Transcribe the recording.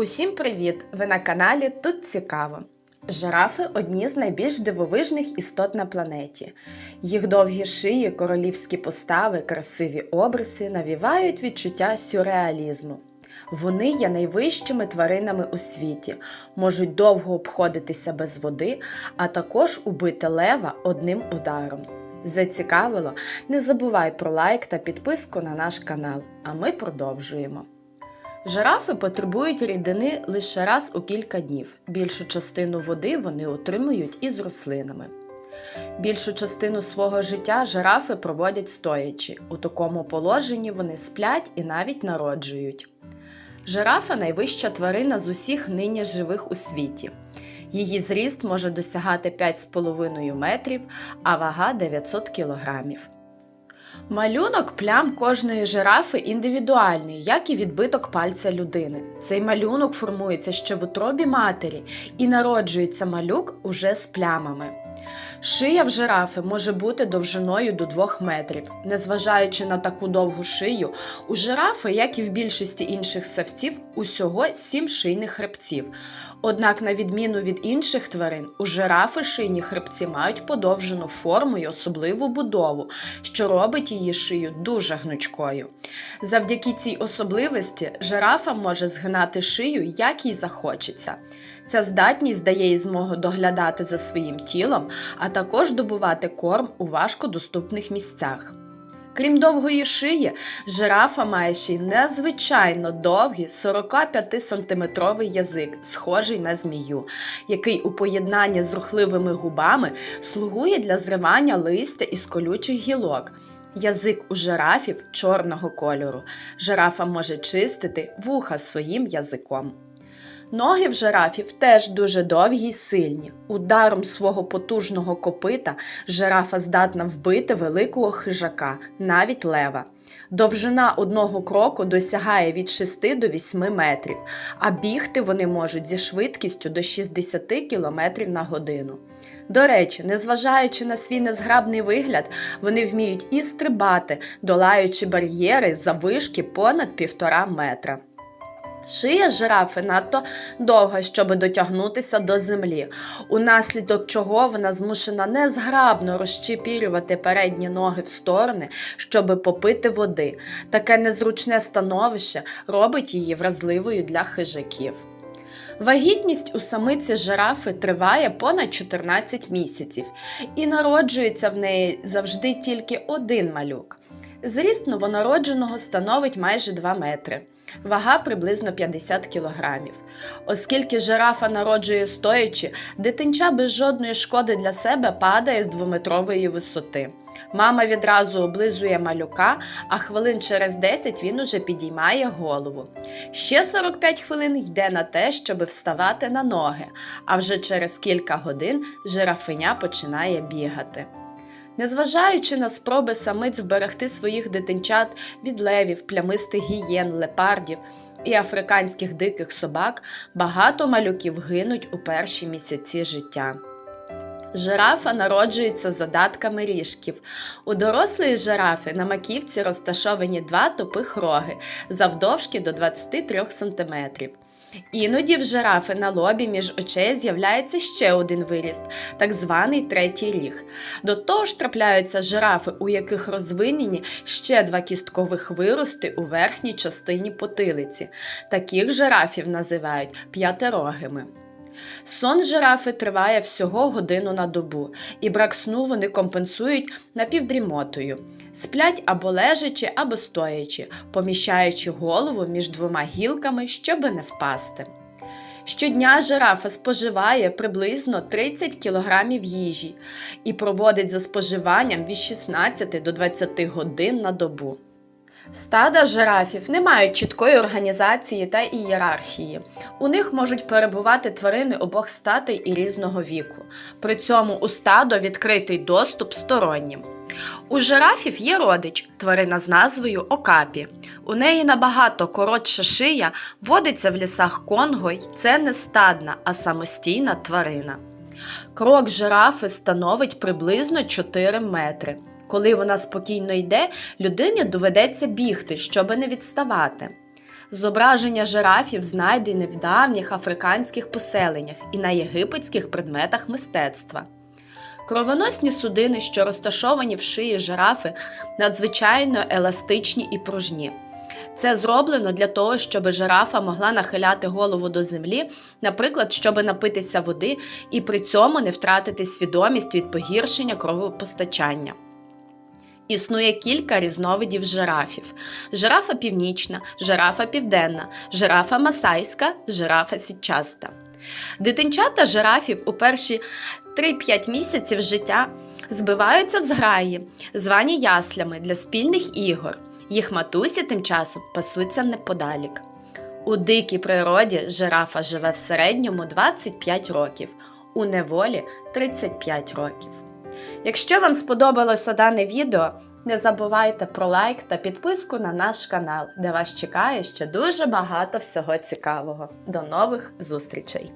Усім привіт! Ви на каналі Тут Цікаво. Жирафи одні з найбільш дивовижних істот на планеті. Їх довгі шиї, королівські постави, красиві обриси навівають відчуття сюрреалізму. Вони є найвищими тваринами у світі, можуть довго обходитися без води, а також убити лева одним ударом. Зацікавило? Не забувай про лайк та підписку на наш канал, а ми продовжуємо. Жирафи потребують рідини лише раз у кілька днів. Більшу частину води вони отримують із рослинами. Більшу частину свого життя жирафи проводять стоячи. У такому положенні вони сплять і навіть народжують. Жирафа найвища тварина з усіх нині живих у світі. Її зріст може досягати 5,5 метрів, а вага 900 кілограмів. Малюнок плям кожної жирафи індивідуальний, як і відбиток пальця людини. Цей малюнок формується ще в утробі матері і народжується малюк уже з плямами. Шия в жирафи може бути довжиною до 2 метрів. Незважаючи на таку довгу шию, у жирафи, як і в більшості інших савців, усього 7 шийних хребців. Однак, на відміну від інших тварин, у жирафи шийні хребці мають подовжену форму і особливу будову, що робить її шию дуже гнучкою. Завдяки цій особливості жирафа може згинати шию, як їй захочеться. Ця здатність дає їй змогу доглядати за своїм тілом, а також добувати корм у важкодоступних місцях. Крім довгої шиї, жирафа має ще й незвичайно довгий 45-сантиметровий язик, схожий на змію, який у поєднанні з рухливими губами слугує для зривання листя із колючих гілок. Язик у жирафів чорного кольору. Жирафа може чистити вуха своїм язиком. Ноги в жирафів теж дуже довгі й сильні. Ударом свого потужного копита жирафа здатна вбити великого хижака, навіть лева. Довжина одного кроку досягає від 6 до 8 метрів, а бігти вони можуть зі швидкістю до 60 км на годину. До речі, незважаючи на свій незграбний вигляд, вони вміють і стрибати, долаючи бар'єри заввишки понад півтора метра. Шия жирафи надто довга, щоб дотягнутися до землі, унаслідок чого вона змушена незграбно розчепірювати передні ноги в сторони, щоб попити води. Таке незручне становище робить її вразливою для хижаків. Вагітність у самиці жирафи триває понад 14 місяців, і народжується в неї завжди тільки один малюк. Зріст новонародженого становить майже 2 метри. Вага приблизно 50 кілограмів. Оскільки жирафа народжує стоячи, дитинча без жодної шкоди для себе падає з двометрової висоти. Мама відразу облизує малюка, а хвилин через 10 він уже підіймає голову. Ще 45 хвилин йде на те, щоб вставати на ноги, а вже через кілька годин жирафиня починає бігати. Незважаючи на спроби самиць вберегти своїх дитинчат від левів, плямистих гієн, лепардів і африканських диких собак, багато малюків гинуть у перші місяці життя. Жирафа народжується задатками ріжків. У дорослої жирафи на маківці розташовані два тупих роги завдовжки до 23 см. Іноді в жирафи на лобі між очей з'являється ще один виріст, так званий третій ріг. До того ж трапляються жирафи, у яких розвинені ще два кісткових вирости у верхній частині потилиці. Таких жирафів називають п'ятирогими. Сон жирафи триває всього годину на добу, і брак сну вони компенсують напівдрімотою. Сплять або лежачи, або стоячи, поміщаючи голову між двома гілками, щоби не впасти. Щодня жирафа споживає приблизно 30 кг їжі і проводить за споживанням від 16 до 20 годин на добу. Стада жирафів не мають чіткої організації та ієрархії. У них можуть перебувати тварини обох статей і різного віку. При цьому у стадо відкритий доступ стороннім. У жирафів є родич, тварина з назвою Окапі. У неї набагато коротша шия, водиться в лісах Конго, й це не стадна, а самостійна тварина. Крок жирафи становить приблизно 4 метри. Коли вона спокійно йде, людині доведеться бігти, щоби не відставати. Зображення жирафів знайдені в давніх африканських поселеннях і на єгипетських предметах мистецтва. Кровоносні судини, що розташовані в шиї жирафи, надзвичайно еластичні і пружні. Це зроблено для того, щоб жирафа могла нахиляти голову до землі, наприклад, щоб напитися води і при цьому не втратити свідомість від погіршення кровопостачання. Існує кілька різновидів жирафів: жирафа північна, жирафа південна, жирафа масайська, жирафа сітчаста. Дитинчата жирафів у перші 3-5 місяців життя збиваються в зграї, звані яслями для спільних ігор. Їх матусі тим часом пасуться неподалік. У дикій природі жирафа живе в середньому 25 років, у неволі 35 років. Якщо вам сподобалося дане відео, не забувайте про лайк та підписку на наш канал, де вас чекає ще дуже багато всього цікавого. До нових зустрічей!